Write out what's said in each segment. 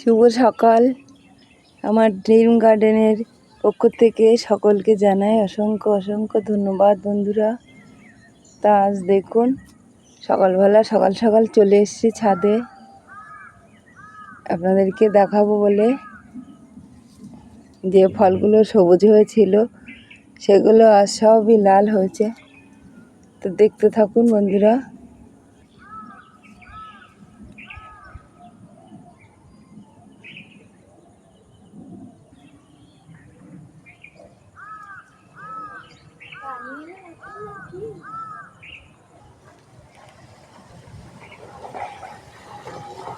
শুভ সকাল। আমার ড্রিম গার্ডেনের পক্ষ থেকে সকলকে জানাই অসংখ্য অসংখ্য ধন্যবাদ বন্ধুরা। তা আজ দেখুন, সকালবেলা সকাল সকাল চলে এসেছি ছাদে। আপনাদেরকে দেখাবো বলে যে ফলগুলো সবুজ হয়েছিল, সেগুলো আজ সবই লাল হয়েছে। তো দেখতে থাকুন বন্ধুরা।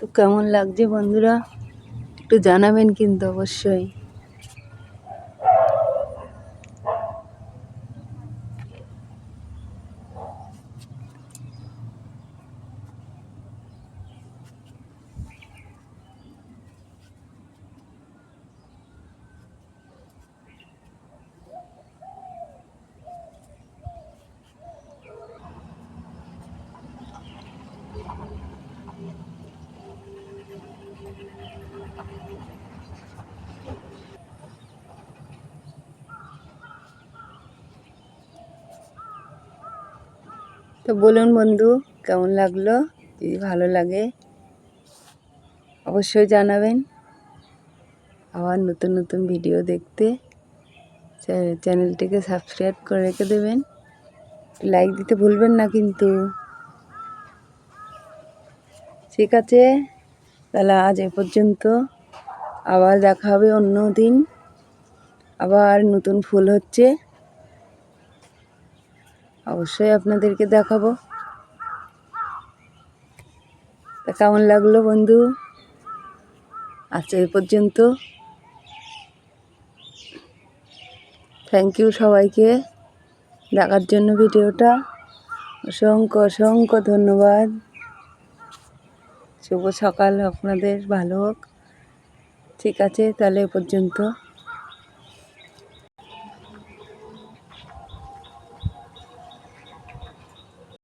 তো কেমন লাগছে বন্ধুরা? একটু জানাবেন কিন্তু অবশ্যই। তো বলুন বন্ধু, কেমন লাগল? যদি ভালো লাগে, অবশ্যই জানাবেন। আবার নতুন নতুন ভিডিও দেখতে চ্যানেলটিকে সাবস্ক্রাইব করে রেখে দেবেন। লাইক দিতে ভুলবেন না কিন্তু। ঠিক আছে, তাহলে আজ এ পর্যন্ত। আবার দেখা হবে অন্য দিন। আবার নতুন ফুল হচ্ছে। অবশ্যই আপনাদেরকে দেখাবো। কেমন লাগল বন্ধু? আচ্ছা এ পর্যন্ত। থ্যাংক ইউ সবাইকে দেখার জন্য ভিডিওটা। অসংখ্য অসংখ্য ধন্যবাদ। শুভ সকাল আপনাদের, ভালো হোক। ঠিক আছে, তাহলে এ পর্যন্ত।